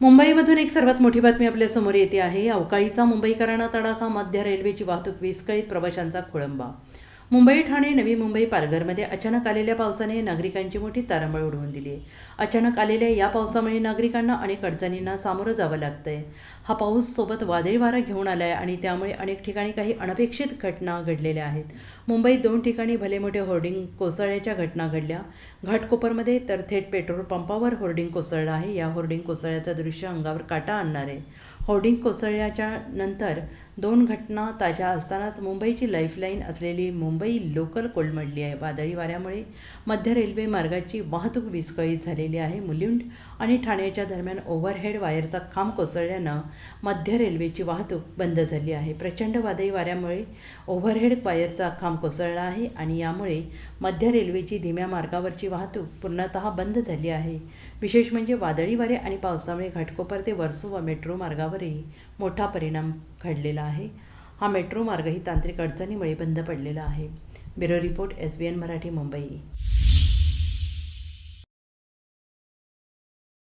मुंबईमधून एक सर्वात मोठी बातमी आपल्यासमोर येते आहे. अवकाळीचा मुंबईकरांना तडाखा मध्य रेल्वेची वाहतूक विस्कळीत प्रवाशांचा खोळंबा मुंबई ठाणे नवी मुंबई पालघरमध्ये अचानक आलेल्या पावसाने नागरिकांची मोठी तारांबळ उडवून दिली. आहे अचानक आलेल्या या पावसामुळे नागरिकांना अनेक अडचणींना सामोरं जावं लागतंय. हा पाऊस सोबत वादळी वारा घेऊन आलाय आणि त्यामुळे अनेक ठिकाणी काही अनपेक्षित घटना घडलेल्या आहेत. मुंबईत दोन ठिकाणी भले मोठे होर्डिंग कोसळण्याच्या घटना घडल्या. घाटकोपरमध्ये तर थेट पेट्रोल पंपावर होर्डिंग कोसळलं आहे. या होर्डिंग कोसळल्याचं दृश्य अंगावर काटा आणणार. आहे होर्डिंग कोसळल्याच्या नंतर दोन घटना ताज्या असतानाच मुंबईची लाईफलाईन असलेली मुंबई लोकल कोलमडली आहे. वादळी वाऱ्यामुळे मध्य रेल्वे मार्गाची वाहतूक विस्कळीत झालेली आहे. मुलुंड आणि ठाण्याच्या दरम्यान ओव्हरहेड वायरचा खांब कोसळल्यानं मध्य रेल्वेची वाहतूक बंद झाली आहे. प्रचंड वादळी वाऱ्यामुळे ओव्हरहेड वायरचा खांब कोसळला आहे आणि यामुळे मध्य रेल्वेची धीम्या मार्गावरची वाहतूक पूर्णतः बंद झाली आहे. विशेष म्हणजे वादळी वारे आणि पावसामुळे घाटकोपर ते वर्सोवा मेट्रो मार्गावरही मोठा परिणाम घडलेला आहे. हा मेट्रो मार्गही तांत्रिक अडचणीमुळे बंद पडलेला आहे. Bureau report S B N Marathi Mumbai.